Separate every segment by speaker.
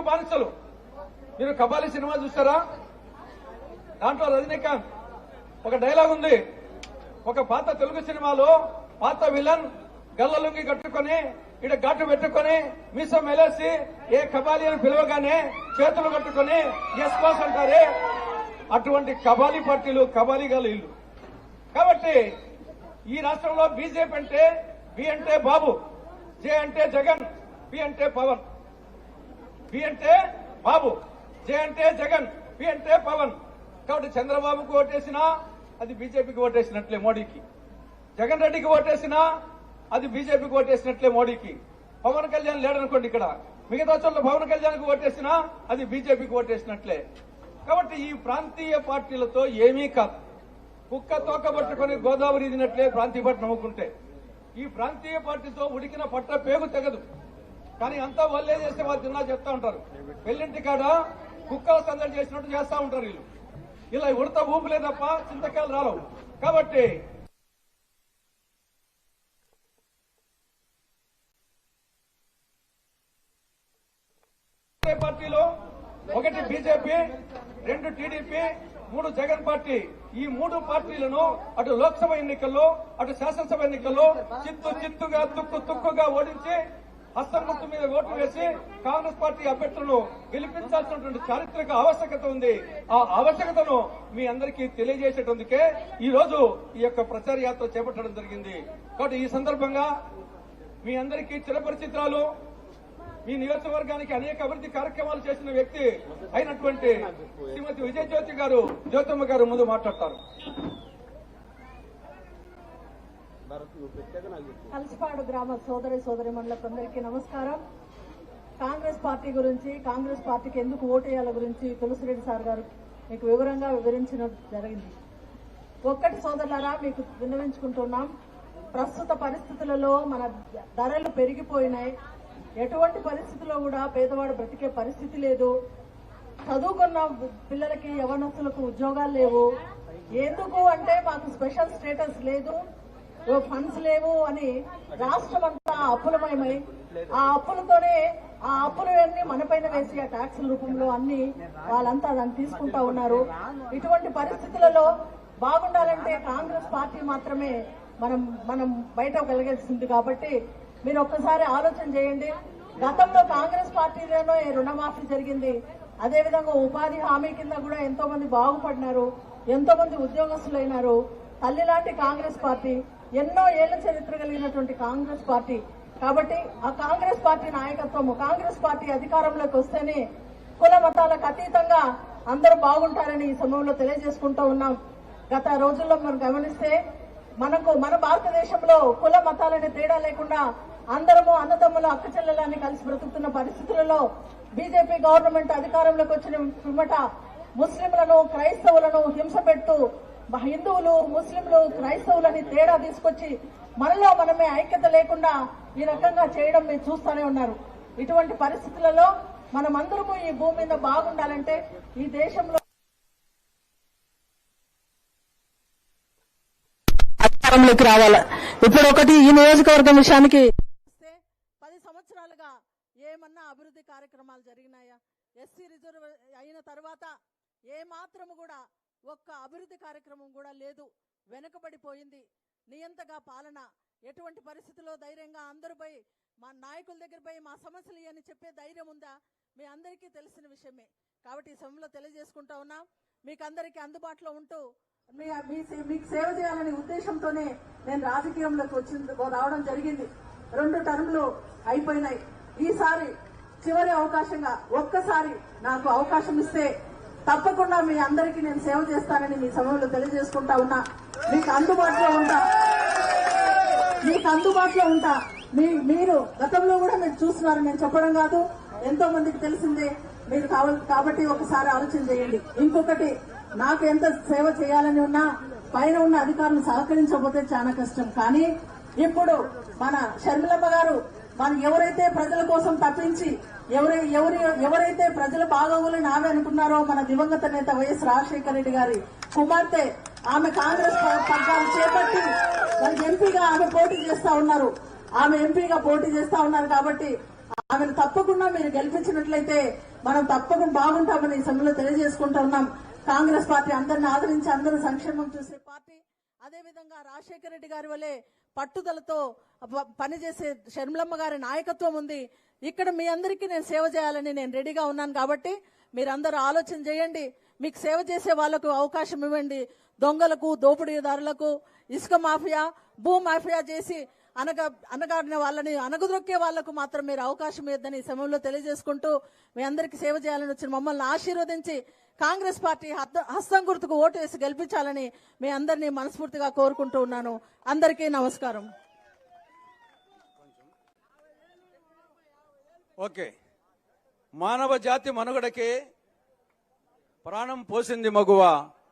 Speaker 1: రైతులు బానిసలు. మీరు కబాలి సినిమా చూస్తారా? దాంట్లో రజనీకాంత్ ఒక డైలాగ్ ఉంది. ఒక పాత తెలుగు సినిమాలో పాత విలన్ గల్లలుంగి కట్టుకొని ఇక్కడ గట్టు పెట్టుకొని మీసం మెలేసి ఏ కబాలి అని పిలవగానే చేతులు కట్టుకొని ఎస్ బాస్ అంటారే. అటువంటి కబాలి పార్టీలు కబాలి గల ఇల్లు కాబట్టి ఈ రాష్ట్రంలో బీజేపీ అంటే బి అంటే బాబు జే అంటే జగన్ పి అంటే పవన్. బి అంటే బాబు జే అంటే జగన్ పి అంటే పవన్. కాబట్టి చంద్రబాబుకు ఓటేసినా అది బీజేపీకి ఓటేసినట్లే మోడీకి. జగన్ రెడ్డికి ఓటేసినా అది బీజేపీకి ఓటేసినట్లే మోడీకి. పవన్ కళ్యాణ్ లేడనుకోండి ఇక్కడ. మిగతా చోట్ల పవన్ కళ్యాణ్కి ఓటేసినా అది బీజేపీకి ఓటేసినట్లే. కాబట్టి ఈ ప్రాంతీయ పార్టీలతో ఏమీ కాదు. కుక్క తోక పట్టుకుని గోదావరి ఇదినట్లే ప్రాంతీయ పార్టీ నమ్ముకుంటే ఈ ప్రాంతీయ పార్టీతో ఉడికిన పట్ట పేగు తెగదు. కానీ అంతా వల్లే చేస్తే వాళ్ళు తిన్నా చెప్తా ఉంటారు. పెళ్ళింటి కాడ కుక్కల సందడి చేసినట్టు చేస్తా ఉంటారు వీళ్ళు. ఇలా ఉడత ఊపులే తప్ప చింతకాయలు రాలవు కాబట్టి పార్టీలో? ఒకటి బీజేపీ రెండు టీడీపీ మూడు జగన్ పార్టీ. ఈ మూడు పార్టీలను అటు లోక్సభ ఎన్నికల్లో అటు శాసనసభ ఎన్నికల్లో చిత్తు చిత్తుగా తుక్కు తుక్కుగా ఓడించి హస్తం మీద ఓటు వేసి కాంగ్రెస్ పార్టీ అభ్యర్థులను గెలిపించాల్సినటువంటి చారిత్రక ఆవశ్యకత ఉంది. ఆ ఆవశ్యకతను మీ అందరికీ తెలియజేసేటందుకే ఈ రోజు ఈ యొక్క ప్రచార యాత్ర చేపట్టడం జరిగింది. కాబట్టి ఈ సందర్భంగా మీ అందరికీ చిరపరిచిత్రాలు మీ నియోజకవర్గానికి అనేక అభివృద్ధి కార్యక్రమాలు చేసిన వ్యక్తి అయినటువంటి శ్రీమతి విజయ జ్యోతి గారు జ్యోతమ్మ గారు ముందు మాట్లాడతారు.
Speaker 2: కలిసిపాడు గ్రామ సోదరి సోదరి మండలకందరికీ నమస్కారం. కాంగ్రెస్ పార్టీ గురించి కాంగ్రెస్ పార్టీకి ఎందుకు ఓటేయాల గురించి తులసిరెడ్డి సార్ గారు మీకు వివరంగా వివరించిన జరిగింది. ఒక్కటి సోదరులారా మీకు విన్నవించుకుంటున్నాం. ప్రస్తుత పరిస్థితులలో మన ధరలు పెరిగిపోయినాయి. ఎటువంటి పరిస్థితుల్లో కూడా పేదవాడు బ్రతికే పరిస్థితి లేదు. చదువుకున్న పిల్లలకి యవనస్తులకు ఉద్యోగాలు లేవు. ఎందుకు అంటే మాకు స్పెషల్ స్టేటస్ లేదు. ఫండ్స్ లేవు అని రాష్ట్రం అంతా అప్పులమయమై ఆ అప్పులతోనే ఆ అప్పులు అన్ని మనపైన వేసి ఆ ట్యాక్సుల రూపంలో అన్ని వాళ్ళంతా దాన్ని తీసుకుంటా ఉన్నారు. ఇటువంటి పరిస్థితులలో బాగుండాలంటే కాంగ్రెస్ పార్టీ మాత్రమే మనం మనం బయట వెళ్ళగలిసింది కాబట్టి మీరు ఒక్కసారి ఆలోచన చేయండి. గతంలో కాంగ్రెస్ పార్టీలోనో రుణమాఫీ జరిగింది. అదేవిధంగా ఉపాధి హామీ కింద కూడా ఎంతో మంది బాగుపడినారు ఎంతో మంది ఉద్యోగస్తులైనారు. తల్లి లాంటి కాంగ్రెస్ పార్టీ ఎన్నో ఏళ్ళ చరిత్ర కలిగినటువంటి కాంగ్రెస్ పార్టీ. కాబట్టి ఆ కాంగ్రెస్ పార్టీ నాయకత్వము కాంగ్రెస్ పార్టీ అధికారంలోకి వస్తేనే కుల మతాలకు అతీతంగా అందరూ బాగుంటారని ఈ సమయంలో తెలియజేసుకుంటూ ఉన్నాం. గత రోజుల్లో మనం గమనిస్తే మనకు మన భారతదేశంలో కుల మతాలనే తేడా లేకుండా అందరము అన్నదమ్ములు అక్కచెల్లెలని కలిసి బ్రతుకుతున్న పరిస్థితులలో బీజేపీ గవర్నమెంట్ అధికారంలోకి వచ్చిన పిమ్మట ముస్లింలను క్రైస్తవులను హింస పెడుతూ హిందువులు ముస్లింలు క్రైస్తవులని తేడా తీసుకొచ్చి మనలో మనమే ఐక్యత లేకుండా ఈ రకంగా చేయడం మీరు చూస్తూనే ఉన్నారు. ఇటువంటి పరిస్థితులలో మనమందరము ఈ భూమి మీద బాగుండాలంటే ఈ దేశంలో అధికారంలోకి రావాలి. ఇప్పుడు ఒకటి ఈ నియోజకవర్గం విషయానికి పది సంవత్సరాలుగా ఏమన్నా అభివృద్ధి కార్యక్రమాలు జరిగినాయా? ఎస్సీ రిజర్వ్ అయిన తర్వాత ఏ మాత్రము కూడా ఒక్క అభివృద్ధి కార్యక్రమం కూడా లేదు. వెనుకబడిపోయింది. నియంతగా పాలన. ఎటువంటి పరిస్థితుల్లో ధైర్యంగా అందరూ పోయి మా నాయకుల దగ్గర పోయి మా సమస్యలు అని చెప్పే ధైర్యం ఉందా? మీ అందరికీ తెలిసిన విషయమే. కాబట్టి ఈ సమయంలో తెలియజేసుకుంటా ఉన్నాం మీకు అందరికీ అందుబాటులో ఉంటూ మీ మీ సే- మీకు సేవ చేయాలనే ఉద్దేశంతోనే నేను రాజకీయంలోకి వచ్చింది రావడం జరిగింది. రెండు టర్మ్లు అయిపోయినాయి. ఈసారి చివరి అవకాశంగా ఒక్కసారి నాకు అవకాశం ఇస్తే తప్పకుండా మీ అందరికీ నేను సేవ చేస్తానని మీ సమయంలో తెలియజేసుకుంటా ఉన్నా. మీకు అందుబాటులో ఉంటా. మీకు అందుబాటులో ఉంటా. మీ మీరు గతంలో కూడా మీరు చూస్తున్నారు నేను చెప్పడం కాదు. ఎంతో మందికి తెలిసిందే. మీరు కావాలి కాబట్టి ఒకసారి ఆలోచన చేయండి. ఇంకొకటి నాకు ఎంత సేవ చేయాలని ఉన్నా పైన ఉన్న అధికారులు సహకరించకపోతే చాలా కష్టం. కానీ ఇప్పుడు మన షర్మిలమ్మ గారు మనం ఎవరైతే ప్రజల కోసం తప్పించి ఎవరై ఎవరి ఎవరైతే ప్రజల బాగోగులని ఆమె అనుకున్నారో మన దివంగత నేత వైఎస్ రాజశేఖర రెడ్డి గారి కుమార్తె ఆమె కాంగ్రెస్ ప- పగ్గాలు చేపట్టి ఎంపీగా ఆమె పోటీ చేస్తా ఉన్నారు. ఆమె ఎంపీగా పోటీ చేస్తా ఉన్నారు కాబట్టి ఆమెను తప్పకుండా మీరు గెలిపించినట్లయితే మనం తప్పకుండా బాగుంటామని ఈ సమయంలో తెలియజేసుకుంటూ ఉన్నాం. కాంగ్రెస్ పార్టీ అందరిని ఆదరించి అందరూ సంక్షేమం చూసే పార్టీ. అదేవిధంగా రాజశేఖర రెడ్డి గారి వల్లే పట్టుదలతో పనిచేసే షర్మిలమ్మ గారి నాయకత్వం ఉంది. ఇక్కడ మీ అందరికీ నేను సేవ చేయాలని నేను రెడీగా ఉన్నాను కాబట్టి మీరందరూ ఆలోచన చేయండి. మీకు సేవ చేసే వాళ్ళకు అవకాశం ఇవ్వండి. దొంగలకు దోపిడీదారులకు ఇసుక మాఫియా భూ మాఫియా చేసి అనగ అనగాడిన వాళ్ళని అనగదొక్కే వాళ్ళకు మాత్రం మీరు అవకాశం ఇద్దని ఈ సమయంలో తెలియజేసుకుంటూ మీ అందరికీ సేవ చేయాలని వచ్చిన మమ్మల్ని ఆశీర్వదించి కాంగ్రెస్ పార్టీ హస్తం గుర్తుకు ఓటు వేసి గెలిపించాలని మీ అందరినీ మనస్ఫూర్తిగా కోరుకుంటూ ఉన్నాను. అందరికీ నమస్కారం.
Speaker 1: ఓకే. మానవ జాతి మనుగడకే ప్రాణం పోసింది మగువ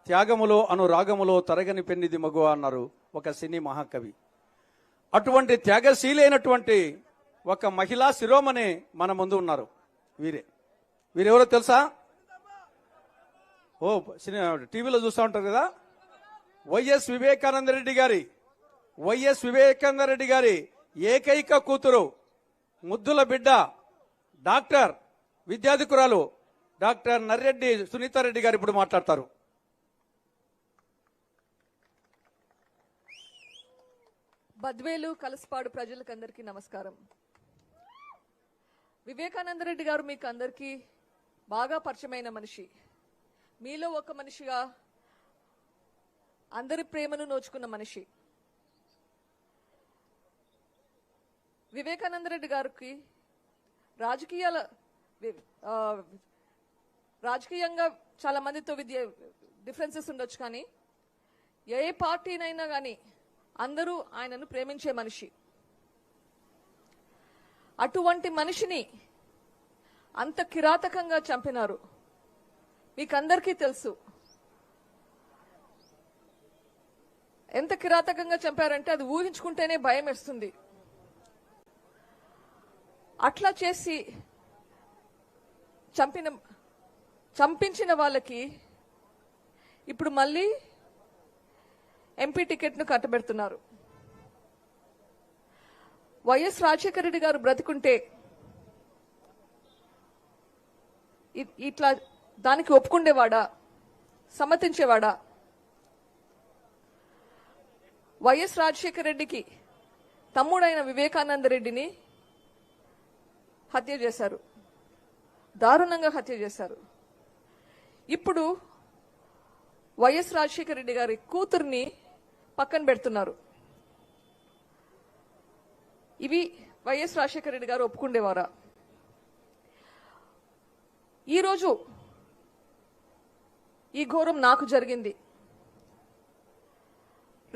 Speaker 1: త్యాగములో అను రాగములో తరగని పెన్నిది మగువ అన్నారు ఒక సినీ మహాకవి. అటువంటి త్యాగశీలైనటువంటి ఒక మహిళా శిరోమణి మన ముందు ఉన్నారు వీరే. వీరెవరో తెలుసా? ఓ సినీ టీవీలో చూస్తూ ఉంటారు కదా? వైఎస్ వివేకానంద రెడ్డి గారి వైఎస్ వివేకానంద రెడ్డి గారి ఏకైక కూతురు ముద్దుల బిడ్డ డాక్టర్ విద్యాధికురాలు డాక్టర్ నర్రెడ్డి సునీతారెడ్డి గారు ఇప్పుడు మాట్లాడతారు.
Speaker 3: బద్వేలు కలసపాడు ప్రజలకందరికీ నమస్కారం. వివేకానంద రెడ్డి గారు మీకు అందరికీ బాగా పరిచయమైన మనిషి. మీలో ఒక మనిషిగా అందరి ప్రేమను నోచుకున్న మనిషి. వివేకానంద రెడ్డి గారికి రాజకీయాల రాజకీయంగా చాలా మందితో విద్య డిఫరెన్సెస్ ఉండొచ్చు కానీ ఏ పార్టీనైనా కానీ అందరూ ఆయనను ప్రేమించే మనిషి. అటువంటి మనిషిని అంత కిరాతకంగా చంపినారు. మీకందరికీ తెలుసు. ఎంత కిరాతకంగా చంపారంటే అది ఊహించుకుంటేనే భయం వేస్తుంది. అట్లా చేసి చంపిన చంపించిన వాళ్ళకి ఇప్పుడు మళ్ళీ ఎంపీ టికెట్ను కట్టబెడుతున్నారు. వైఎస్ రాజశేఖర రెడ్డి గారు బ్రతికుంటే ఇ- ఇట్లా దానికి ఒప్పుకుండేవాడా? సమ్మతించేవాడా? వైఎస్ రాజశేఖర రెడ్డికి తమ్ముడైన వివేకానంద రెడ్డిని హత్య చేశారు. దారుణంగా హత్య చేశారు. ఇప్పుడు వైఎస్ రాజశేఖర రెడ్డి గారి కూతుర్ని పక్కన పెడుతున్నారు. ఇవి వైఎస్ రాజశేఖర రెడ్డి గారు ఒప్పుకుండేవారా? ఈరోజు ఈ ఘోరం నాకు జరిగింది.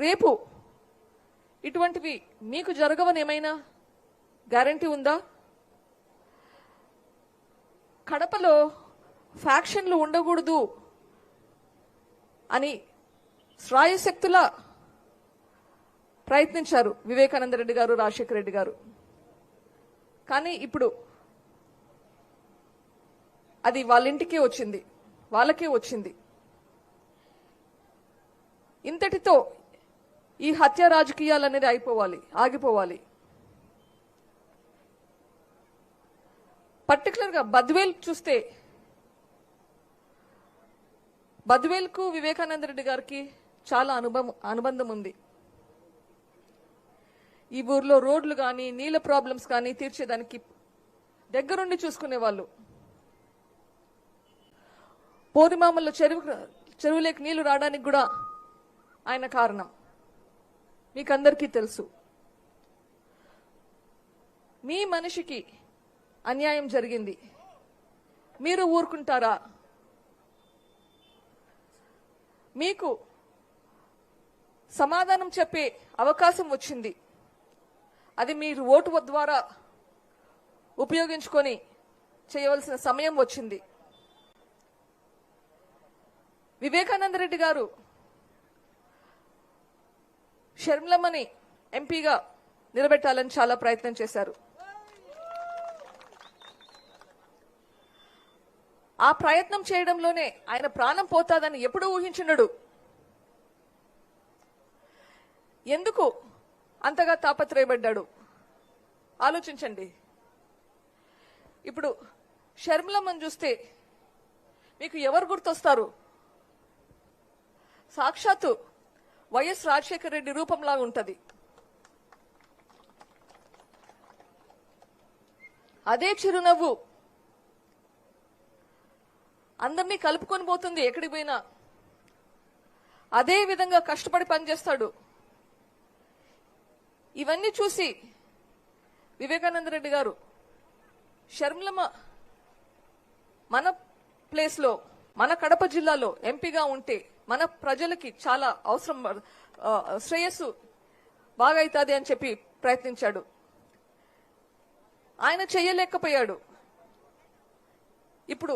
Speaker 3: రేపు ఇటువంటివి మీకు జరగవని ఏమైనా గ్యారంటీ ఉందా? కడపలో ఫ్యాక్షన్లు ఉండకూడదు అని శ్రాయశక్తుల ప్రయత్నించారు వివేకానంద రెడ్డి గారు రాజశేఖర రెడ్డి గారు. కానీ ఇప్పుడు అది వాళ్ళింటికే వచ్చింది వాళ్ళకే వచ్చింది. ఇంతటితో ఈ హత్య రాజకీయాలు అనేది అయిపోవాలి ఆగిపోవాలి. పర్టికులర్గా బద్వేల్ చూస్తే బద్వేల్కు వివేకానంద రెడ్డి గారికి చాలా అనుభవం అనుబంధం ఉంది. ఈ ఊర్లో రోడ్లు కానీ నీళ్ళ ప్రాబ్లమ్స్ కానీ తీర్చేదానికి దగ్గరుండి చూసుకునే వాళ్ళు. పోరిమామల్లో చెరువు చెరువులేకి నీళ్ళు రావడానికి కూడా ఆయన కారణం. మీకందరికీ తెలుసు. మీ మనిషికి అన్యాయం జరిగింది. మీరు ఊరుకుంటారా? మీకు సమాధానం చెప్పే అవకాశం వచ్చింది. అది మీరు ఓటు ద్వారా ఉపయోగించుకొని చేయవలసిన సమయం వచ్చింది. వివేకానంద రెడ్డి గారు షర్మిలమ్మని ఎంపీగా నిలబెట్టాలని చాలా ప్రయత్నం చేశారు. ఆ ప్రయత్నం చేయడంలోనే ఆయన ప్రాణం పోతాదని ఎప్పుడు ఊహించినడు ఎందుకు అంతగా తాపత్రయపడ్డాడు? ఆలోచించండి. ఇప్పుడు షర్మిలమ్మని చూస్తే మీకు ఎవరు గుర్తొస్తారు? సాక్షాత్తు వైఎస్ రాజశేఖర రెడ్డి రూపంలాగా ఉంటుంది. అదే చిరునవ్వు అందరినీ కలుపుకొని పోతుంది ఎక్కడికి పోయినా. అదే విధంగా కష్టపడి పనిచేస్తాడు. ఇవన్నీ చూసి వివేకానంద రెడ్డి గారు షర్మిలమ్మ మన ప్లేస్లో మన కడప జిల్లాలో ఎంపీగా ఉంటే మన ప్రజలకి చాలా అవసరం శ్రేయస్సు బాగా అవుతుంది అని చెప్పి ప్రయత్నించాడు. ఆయన చేయలేకపోయాడు ఇప్పుడు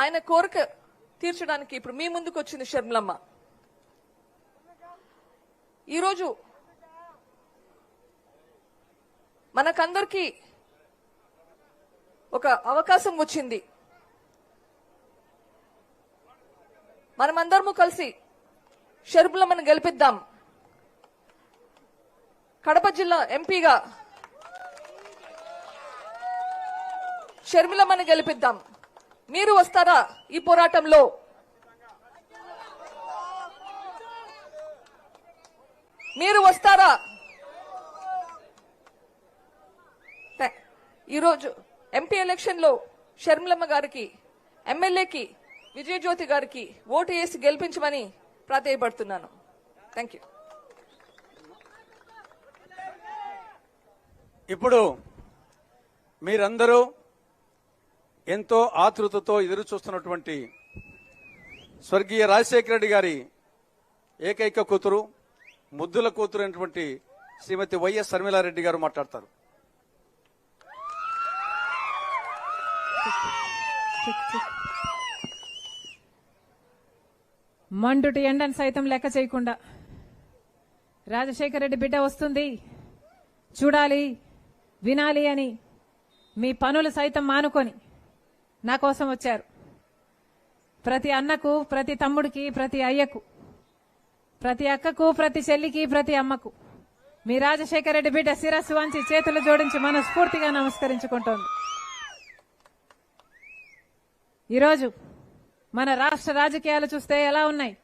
Speaker 3: ఆయన కోరిక తీర్చడానికి ఇప్పుడు మీ ముందుకు వచ్చింది షర్మిలమ్మ. ఈరోజు మనకందరికీ ఒక అవకాశం వచ్చింది. మనమందరము కలిసి షర్బులమ్మను గెలిపిద్దాం. కడప జిల్లా ఎంపీగా షర్మిలమ్మను గెలిపిద్దాం. మీరు వస్తారా ఈ పోరాటంలో? మీరు వస్తారా? ఈరోజు ఎంపీ ఎలక్షన్లో షర్మిలమ్మ గారికి ఎమ్మెల్యేకి విజయజ్యోతి గారికి ఓటు వేసి గెలిపించమని ప్రాధేయపడుతున్నాను. థ్యాంక్ యూ
Speaker 1: ఇప్పుడు మీరందరూ ఎంతో ఆతృతతో ఎదురు చూస్తున్నటువంటి స్వర్గీయ రాజశేఖర రెడ్డి గారి ఏకైక కూతురు ముద్దుల కూతురు అయినటువంటి శ్రీమతి వైఎస్ శర్మిలారెడ్డి గారు మాట్లాడతారు.
Speaker 4: మండుటి ఎండను సైతం లెక్క చేయకుండా రాజశేఖర రెడ్డి బిడ్డ వస్తుంది. చూడాలి వినాలి అని మీ పనులు సైతం మానుకొని నా కోసం వచ్చారు. ప్రతి అన్నకు ప్రతి తమ్ముడికి ప్రతి అయ్యకు ప్రతి అక్కకు ప్రతి చెల్లికి ప్రతి అమ్మకు. మీ రాజశేఖర రెడ్డి బిడ్డ శిరస్సు వంచి చేతులు జోడించి మనస్ఫూర్తిగా నమస్కరించుకుంటోంది. ఈరోజు మన రాష్ట్ర రాజకీయాలు చూస్తే ఎలా ఉన్నాయి?